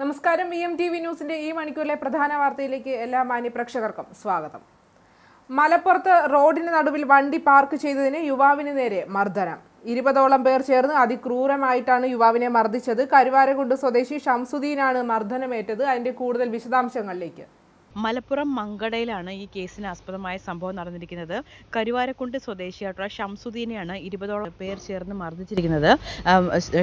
നമസ്കാരം. V M T V ന്യൂസിന്റെ ഈ മണിക്കൂറിലെ പ്രധാന വാർത്തയിലേക്ക് എല്ലാ മാന്യപ്രേക്ഷകർക്കും സ്വാഗതം. മലപ്പുറത്ത് റോഡിന് നടുവിൽ വണ്ടി പാർക്ക് ചെയ്തതിന് യുവാവിന് നേരെ മർദ്ദനം. ഇരുപതോളം പേർ ചേർന്ന് അതിക്രൂരമായിട്ടാണ് യുവാവിനെ മർദ്ദിച്ചത്. കരുവാരകുണ്ട് സ്വദേശി ഷംസുദ്ദീനാണ് മർദ്ദനമേറ്റത്. അതിന്റെ കൂടുതൽ വിശദാംശങ്ങളിലേക്ക്. മലപ്പുറം മങ്കടയിലാണ് ഈ കേസിന് ആസ്പദമായ സംഭവം നടന്നിരിക്കുന്നത്. കരുവാരക്കുണ്ട് സ്വദേശിയായിട്ടുള്ള ഷംസുദ്ദീനെയാണ് ഇരുപതോളം പേർ ചേർന്ന് മർദ്ദിച്ചിരിക്കുന്നത്.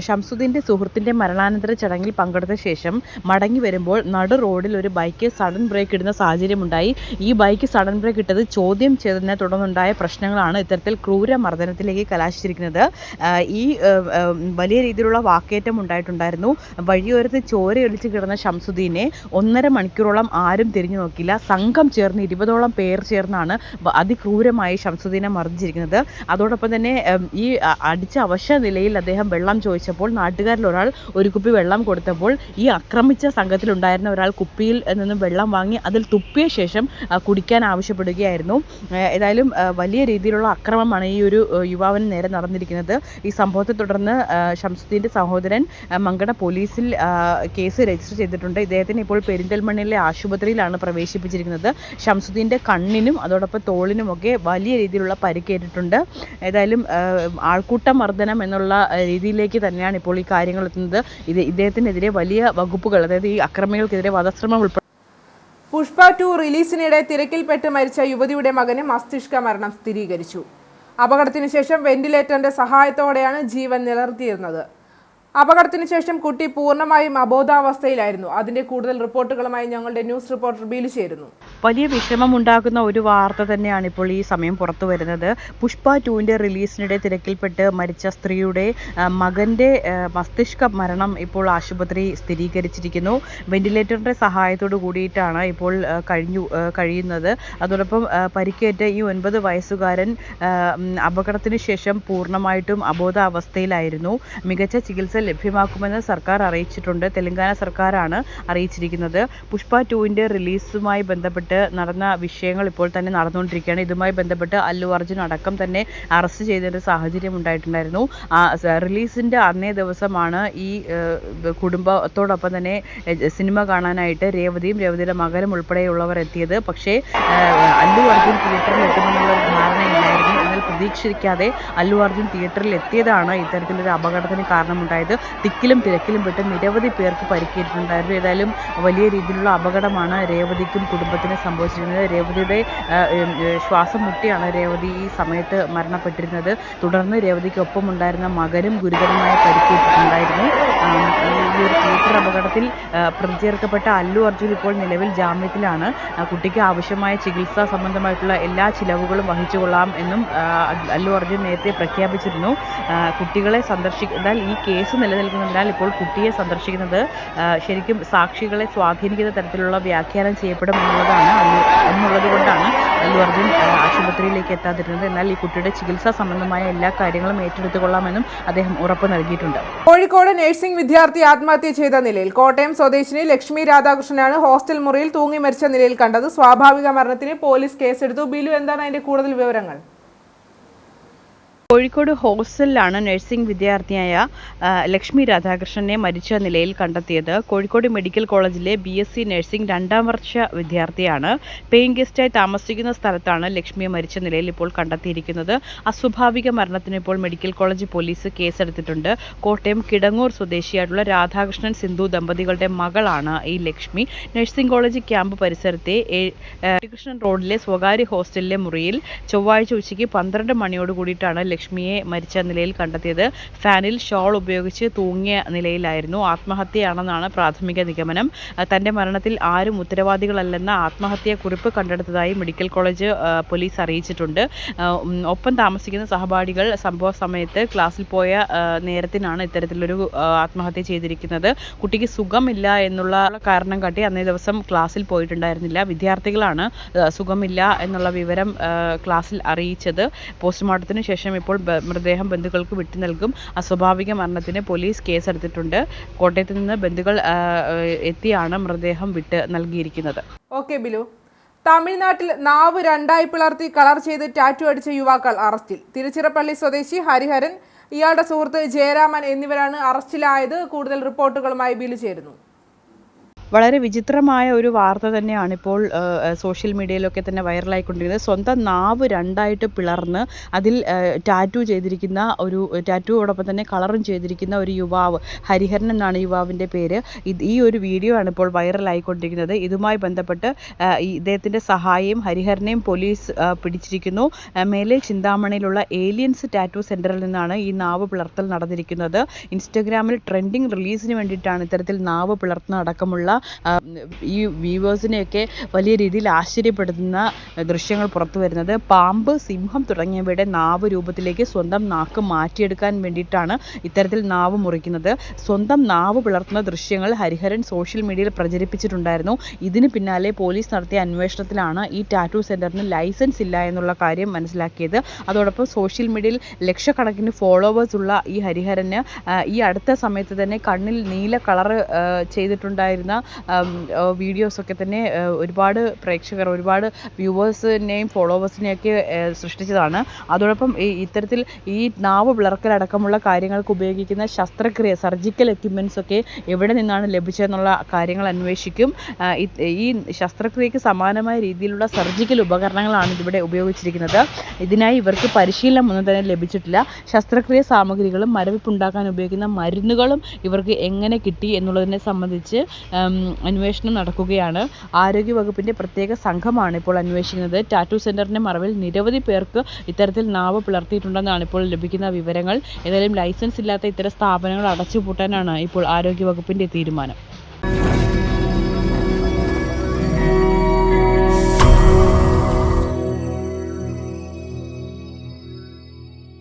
ഷംസുദ്ദീന്റെ സുഹൃത്തിന്റെ മരണാനന്തര ചടങ്ങിൽ പങ്കെടുത്ത ശേഷം മടങ്ങി വരുമ്പോൾ നടു റോഡിൽ ഒരു ബൈക്ക് സഡൻ ബ്രേക്ക് ഇടുന്ന സാഹചര്യമുണ്ടായി. ഈ ബൈക്ക് സഡൻ ബ്രേക്ക് ഇട്ടത് ചോദ്യം ചെയ്തതിനെ തുടർന്നുണ്ടായ പ്രശ്നങ്ങളാണ് ഇത്തരത്തിൽ ക്രൂര മർദ്ദനത്തിലേക്ക് കലാശിച്ചിരിക്കുന്നത് ഈ വലിയ രീതിയിലുള്ള വാക്കേറ്റം ഉണ്ടായിട്ടുണ്ടായിരുന്നു. വഴിയോരത്ത് ചോരയൊലിച്ച് കിടന്ന ഷംസുദ്ദീനെ ഒന്നര മണിക്കൂറോളം ആരും തിരിഞ്ഞു നോക്കില്ല സംഘം ചേർന്ന് ഇരുപതോളം പേർ ചേർന്നാണ് അതിക്രൂരമായി ശംസുദ്ദീനെ മർദ്ദിച്ചിരിക്കുന്നത്. അതോടൊപ്പം തന്നെ ഈ അടിച്ച അവശ നിലയിൽ അദ്ദേഹം വെള്ളം ചോദിച്ചപ്പോൾ നാട്ടുകാരിൽ ഒരാൾ ഒരു കുപ്പി വെള്ളം കൊടുത്തപ്പോൾ ഈ ആക്രമിച്ച സംഘത്തിലുണ്ടായിരുന്ന ഒരാൾ കുപ്പിയിൽ നിന്നും വെള്ളം വാങ്ങി അതിൽ തുപ്പിയ ശേഷം കുടിക്കാൻ ആവശ്യപ്പെടുകയായിരുന്നു. ഏതായാലും വലിയ രീതിയിലുള്ള അക്രമമാണ് ഈ ഒരു യുവാവിന് നേരെ നടന്നിരിക്കുന്നത്. ഈ സംഭവത്തെ തുടർന്ന് ഷംസുദ്ദീന്റെ സഹോദരൻ മങ്കട പോലീസിൽ കേസ് രജിസ്റ്റർ ചെയ്തിട്ടുണ്ട്. ഇദ്ദേഹത്തിന് ഇപ്പോൾ പെരിന്തൽമണ്ണയിലെ ആശുപത്രിയിലാണ് പ്രവേശിപ്പിച്ചിരിക്കുന്നത്. ഷംസുദ്ദീന്റെ കണ്ണിനും അതോടൊപ്പം തോളിനുമൊക്കെ വലിയ രീതിയിലുള്ള പരിക്കേറ്റിട്ടുണ്ട്. ഏതായാലും ആൾക്കൂട്ട മർദ്ദനം എന്നുള്ള രീതിയിലേക്ക് തന്നെയാണ് ഇപ്പോൾ ഈ കാര്യങ്ങൾ എത്തുന്നത്. ഇത് ഇദ്ദേഹത്തിനെതിരെ വലിയ വകുപ്പുകൾ അതായത് ഈ അക്രമികൾക്കെതിരെ വധശ്രമം ഉൾപ്പെടെ പുഷ്പ ടു റിലീസിനിടെ തിരക്കിൽപ്പെട്ട് മരിച്ച യുവതിയുടെ മകന് മസ്തിഷ്ക മരണം സ്ഥിരീകരിച്ചു. അപകടത്തിനു ശേഷം വെന്റിലേറ്ററിന്റെ സഹായത്തോടെയാണ് ജീവൻ നിലനിർത്തിയിരുന്നത്. അപകടത്തിന് ശേഷം കുട്ടി പൂർണമായും അബോധാവസ്ഥയിലായിരുന്നു. അതിന്റെ കൂടുതൽ റിപ്പോർട്ടുകളുമായി ഞങ്ങളുടെ ന്യൂസ് റിപ്പോർട്ടർ ബീലു ചേരുന്നു. വലിയ വിഷമമുണ്ടാക്കുന്ന ഒരു വാർത്ത തന്നെയാണ് ഇപ്പോൾ ഈ സമയം പുറത്തു വരുന്നത്. പുഷ്പ ടൂവിന്റെ റിലീസിനിടെ തിരക്കിൽപ്പെട്ട് മരിച്ച സ്ത്രീയുടെ മകന്റെ മസ്തിഷ്ക മരണം ഇപ്പോൾ ആശുപത്രി സ്ഥിരീകരിച്ചിരിക്കുന്നു. വെന്റിലേറ്ററിന്റെ സഹായത്തോടു കൂടിയിട്ടാണ് ഇപ്പോൾ കഴിഞ്ഞു കഴിയുന്നത്. അതോടൊപ്പം പരിക്കേറ്റ ഈ ഒൻപത് വയസ്സുകാരൻ അപകടത്തിന് ശേഷം പൂർണമായിട്ടും അബോധാവസ്ഥയിലായിരുന്നു. മികച്ച ചികിത്സ ലഭ്യമാക്കുമെന്ന് സർക്കാർ അറിയിച്ചിട്ടുണ്ട്. തെലങ്കാന സർക്കാരാണ് അറിയിച്ചിരിക്കുന്നത്. പുഷ്പ ടുവിന്റെ റിലീസുമായി ബന്ധപ്പെട്ട് നടന്ന വിഷയങ്ങൾ ഇപ്പോൾ തന്നെ നടന്നുകൊണ്ടിരിക്കുകയാണ്. ഇതുമായി ബന്ധപ്പെട്ട് അല്ലു അർജുൻ അടക്കം തന്നെ അറസ്റ്റ് ചെയ്തൊരു സാഹചര്യം ഉണ്ടായിട്ടുണ്ടായിരുന്നു. റിലീസിന്റെ അന്നേ ദിവസമാണ് ഈ കുടുംബത്തോടൊപ്പം തന്നെ സിനിമ കാണാനായിട്ട് രേവതിയും രേവതിയുടെ മകനും ഉൾപ്പെടെയുള്ളവർ എത്തിയത്. പക്ഷേ അല്ലു അർജുൻ തിയേറ്ററിൽ എത്തുമെന്നുള്ള ധാരണയില്ലായിരുന്നു പ്രതീക്ഷിക്കാതെ അല്ലു അർജുൻ തിയേറ്ററിൽ എത്തിയതാണ് ഇത്തരത്തിലൊരു അപകടത്തിന് കാരണമുണ്ടായത്. തിക്കിലും തിരക്കിലും പെട്ട് നിരവധി പേർക്ക് പരിക്കേറ്റിട്ടുണ്ടായിരുന്നു. ഏതായാലും വലിയ രീതിയിലുള്ള അപകടമാണ് രേവതിക്കും കുടുംബത്തിനും സംഭവിച്ചിരുന്നത്. രേവതിയുടെ ശ്വാസം മുട്ടിയാണ് രേവതി ഈ സമയത്ത് മരണപ്പെട്ടിരുന്നത്. തുടർന്ന് രേവതിക്കൊപ്പം ഉണ്ടായിരുന്ന മകനും ഗുരുതരമായി പരിക്കേറ്റിട്ടുണ്ടായിരുന്നു. ഈ ഒരു തിയേറ്റർ അപകടത്തിൽ പ്രതി ചേർക്കപ്പെട്ട അല്ലു അർജുൻ ഇപ്പോൾ നിലവിൽ ജാമ്യത്തിലാണ്. കുട്ടിക്ക് ആവശ്യമായ ചികിത്സാ സംബന്ധമായിട്ടുള്ള എല്ലാ ചിലവുകളും വഹിച്ചുകൊള്ളാം എന്നും അല്ലു അർജുൻ നേരത്തെ പ്രഖ്യാപിച്ചിരുന്നു. കുട്ടികളെ സന്ദർശിക്കുന്നാൽ ഈ കേസ് നിലനിൽക്കുന്നതിനാൽ ഇപ്പോൾ കുട്ടിയെ സന്ദർശിക്കുന്നത് ശരിക്കും സാക്ഷികളെ സ്വാധീനിക്കുന്ന തരത്തിലുള്ള വ്യാഖ്യാനം ചെയ്യപ്പെടും എന്നുള്ളതാണ് അല്ലു എന്നുള്ളത് കൊണ്ടാണ് അല്ലു അർജുൻ ആശുപത്രിയിലേക്ക് എത്താതിരുന്നത്. എന്നാൽ ഈ കുട്ടിയുടെ ചികിത്സാ സംബന്ധമായ എല്ലാ കാര്യങ്ങളും ഏറ്റെടുത്തുകൊള്ളാമെന്നും അദ്ദേഹം ഉറപ്പ് നൽകിയിട്ടുണ്ട്. കോഴിക്കോട് നഴ്സിംഗ് വിദ്യാർത്ഥി ആത്മഹത്യ ചെയ്ത നിലയിൽ കോട്ടയം സ്വദേശിനി ലക്ഷ്മി രാധാകൃഷ്ണനാണ് ഹോസ്റ്റൽ മുറിയിൽ തൂങ്ങി മരിച്ച നിലയിൽ കണ്ടത്. സ്വാഭാവിക മരണത്തിന് പോലീസ് കേസെടുത്തു. ബിലു എന്താണ് അതിന്റെ കൂടുതൽ വിവരങ്ങൾ? കോഴിക്കോട് ഹോസ്റ്റലിലാണ് നഴ്സിംഗ് വിദ്യാർത്ഥിയായ ലക്ഷ്മി രാധാകൃഷ്ണനെ മരിച്ച നിലയിൽ കണ്ടെത്തിയത്. കോഴിക്കോട് മെഡിക്കൽ കോളേജിലെ ബി എസ് സി നഴ്സിംഗ് രണ്ടാം വർഷ വിദ്യാർത്ഥിയാണ്. പേയിങ് ഗസ്റ്റായി താമസിക്കുന്ന സ്ഥലത്താണ് ലക്ഷ്മിയെ മരിച്ച നിലയിൽ ഇപ്പോൾ കണ്ടെത്തിയിരിക്കുന്നത്. അസ്വാഭാവിക മരണത്തിന് ഇപ്പോൾ മെഡിക്കൽ കോളേജ് പോലീസ് കേസെടുത്തിട്ടുണ്ട്. കോട്ടയം കിടങ്ങൂർ സ്വദേശിയായിട്ടുള്ള രാധാകൃഷ്ണൻ സിന്ധു ദമ്പതികളുടെ മകളാണ് ഈ ലക്ഷ്മി. നഴ്സിംഗ് കോളേജ് ക്യാമ്പ് പരിസരത്തെ കൃഷ്ണൻ റോഡിലെ സ്വകാര്യ ഹോസ്റ്റലിലെ മുറിയിൽ ചൊവ്വാഴ്ച ഉച്ചയ്ക്ക് പന്ത്രണ്ട് മണിയോട് കൂടിയിട്ടാണ് ലക്ഷ്മിയെ മരിച്ച നിലയിൽ കണ്ടെത്തിയത്. ഫാനിൽ ഷോൾ ഉപയോഗിച്ച് തൂങ്ങിയ നിലയിലായിരുന്നു. ആത്മഹത്യയാണെന്നാണ് പ്രാഥമിക നിഗമനം. ആ, തന്റെ മരണത്തിൽ ആരും ഉത്തരവാദികളല്ലെന്ന ആത്മഹത്യാ കുറിപ്പ് കണ്ടെടുത്തതായി മെഡിക്കൽ കോളേജ് പോലീസ് അറിയിച്ചിട്ടുണ്ട്. ഒപ്പം താമസിക്കുന്ന സഹപാഠികൾ സംഭവ സമയത്ത് ക്ലാസ്സിൽ പോയ നേരത്തിനാണ് ഇത്തരത്തിലൊരു ആത്മഹത്യ ചെയ്തിരിക്കുന്നത്. കുട്ടിക്ക് സുഖമില്ല എന്നുള്ള കാരണം കാട്ടി അന്നേ ദിവസം ക്ലാസ്സിൽ പോയിട്ടുണ്ടായിരുന്നില്ല. വിദ്യാർത്ഥികളാണ് സുഖമില്ല എന്നുള്ള വിവരം ക്ലാസ്സിൽ അറിയിച്ചത്. പോസ്റ്റ്മോർട്ടത്തിന് ശേഷം ഇപ്പോൾ ബ- മൃതദേഹം ബന്ധുക്കൾക്ക് വിട്ടു നൽകും. അസ്വാഭാവിക മരണത്തിന് പോലീസ് കേസെടുത്തിട്ടുണ്ട്. കോട്ടയത്ത് നിന്ന് ബന്ധുക്കൾ എത്തിയാണ് മൃതദേഹം വിട്ട് നൽകിയിരിക്കുന്നത്. ഓക്കെ ബിലു. തമിഴ്നാട്ടിൽ നാവ് രണ്ടായി പിളർത്തി കളർ ചെയ്ത് ടാറ്റു അടിച്ച യുവാക്കൾ അറസ്റ്റിൽ. തിരുച്ചിറപ്പള്ളി സ്വദേശി ഹരിഹരൻ ഇയാളുടെ സുഹൃത്ത് ജയരാമൻ എന്നിവരാണ് അറസ്റ്റിലായത്. കൂടുതൽ റിപ്പോർട്ടുകളുമായി ബിലു ചേരുന്നു. വളരെ വിചിത്രമായ ഒരു വാർത്ത തന്നെയാണ് ഇപ്പോൾ സോഷ്യൽ മീഡിയയിലൊക്കെ തന്നെ വൈറലായിക്കൊണ്ടിരിക്കുന്നത്. സ്വന്തം നാവ് രണ്ടായിട്ട് പിളർന്ന് അതിൽ ടാറ്റു ചെയ്തിരിക്കുന്ന ഒരു ടാറ്റുവോടൊപ്പം തന്നെ കളറും ചെയ്തിരിക്കുന്ന ഒരു യുവാവ് ഹരിഹരൻ എന്നാണ് യുവാവിന്റെ പേര്. ഇത് ഈ ഒരു വീഡിയോ ആണ് ഇപ്പോൾ വൈറലായിക്കൊണ്ടിരിക്കുന്നത്. ഇതുമായി ബന്ധപ്പെട്ട് ഇദ്ദേഹത്തിന്റെ സഹായിയും ഹരിഹരനെയും പോലീസ് പിടിച്ചിരിക്കുന്നു. മേലെ ചിന്താമണിയിലുള്ള ഏലിയൻസ് ടാറ്റു സെന്ററിൽ നിന്നാണ് ഈ നാവ് പിളർത്തൽ നടന്നിരിക്കുന്നത്. ഇൻസ്റ്റഗ്രാമിൽ ട്രെൻഡിങ് റിലീസിന് വേണ്ടിയിട്ടാണ് ഇത്തരത്തിൽ നാവ് പിളർത്തുന്ന അടക്കമുള്ള ഈ വ്യൂവേഴ്സിനെയൊക്കെ വലിയ രീതിയിൽ ആശ്ചര്യപ്പെടുത്തുന്ന ദൃശ്യങ്ങൾ പുറത്തു വരുന്നത്. പാമ്പ് സിംഹം തുടങ്ങിയവയുടെ നാവ് രൂപത്തിലേക്ക് സ്വന്തം നാക്ക് മാറ്റിയെടുക്കാൻ വേണ്ടിയിട്ടാണ് ഇത്തരത്തിൽ നാവ് മുറിക്കുന്നത്. സ്വന്തം നാവ് പിളർത്തുന്ന ദൃശ്യങ്ങൾ ഹരിഹരൻ സോഷ്യൽ മീഡിയയിൽ പ്രചരിപ്പിച്ചിട്ടുണ്ടായിരുന്നു. ഇതിന് പിന്നാലെ പോലീസ് നടത്തിയ അന്വേഷണത്തിലാണ് ഈ ടാറ്റു സെന്ററിന് ലൈസൻസ് ഇല്ല എന്നുള്ള കാര്യം മനസ്സിലാക്കിയത്. അതോടൊപ്പം സോഷ്യൽ മീഡിയയിൽ ലക്ഷക്കണക്കിന് ഫോളോവേഴ്സ് ഉള്ള ഈ ഹരിഹരന് ഈ അടുത്ത സമയത്ത് തന്നെ കണ്ണിൽ നീല കളർ ചെയ്തിട്ടുണ്ടായിരുന്ന വീഡിയോസ് ഒക്കെ തന്നെ ഒരുപാട് പ്രേക്ഷകർ ഒരുപാട് വ്യൂവേഴ്സിനെയും ഫോളോവേഴ്സിനെയൊക്കെ സൃഷ്ടിച്ചതാണ്. അതോടൊപ്പം ഈ ഇത്തരത്തിൽ ഈ നാവ് പിളർക്കലടക്കമുള്ള കാര്യങ്ങൾക്ക് ഉപയോഗിക്കുന്ന ശസ്ത്രക്രിയ സർജിക്കൽ എക്യുപ്മെന്റ്സ് ഒക്കെ എവിടെ നിന്നാണ് ലഭിച്ചതെന്നുള്ള കാര്യങ്ങൾ അന്വേഷിക്കും. ഈ ശസ്ത്രക്രിയക്ക് സമാനമായ രീതിയിലുള്ള സർജിക്കൽ ഉപകരണങ്ങളാണ് ഇവിടെ ഉപയോഗിച്ചിരിക്കുന്നത്. ഇതിനായി ഇവർക്ക് പരിശീലനം ഒന്നും തന്നെ ലഭിച്ചിട്ടില്ല. ശസ്ത്രക്രിയ സാമഗ്രികളും മരവിപ്പുണ്ടാക്കാൻ ഉപയോഗിക്കുന്ന മരുന്നുകളും ഇവർക്ക് എങ്ങനെ കിട്ടി എന്നുള്ളതിനെ സംബന്ധിച്ച് അന്വേഷണം നടക്കുകയാണ്. ആരോഗ്യവകുപ്പിന്റെ പ്രത്യേക സംഘമാണ് ഇപ്പോൾ അന്വേഷിക്കുന്നത്. ടാറ്റു സെന്ററിന്റെ മറവിൽ നിരവധി പേർക്ക് ഇത്തരത്തിൽ നാവ് പിളർത്തിയിട്ടുണ്ടെന്നാണ് ഇപ്പോൾ ലഭിക്കുന്ന വിവരങ്ങൾ. ഏതായാലും ലൈസൻസ് ഇല്ലാത്ത ഇത്തരം സ്ഥാപനങ്ങൾ അടച്ചുപൂട്ടാനാണ് ഇപ്പോൾ ആരോഗ്യവകുപ്പിന്റെ തീരുമാനം.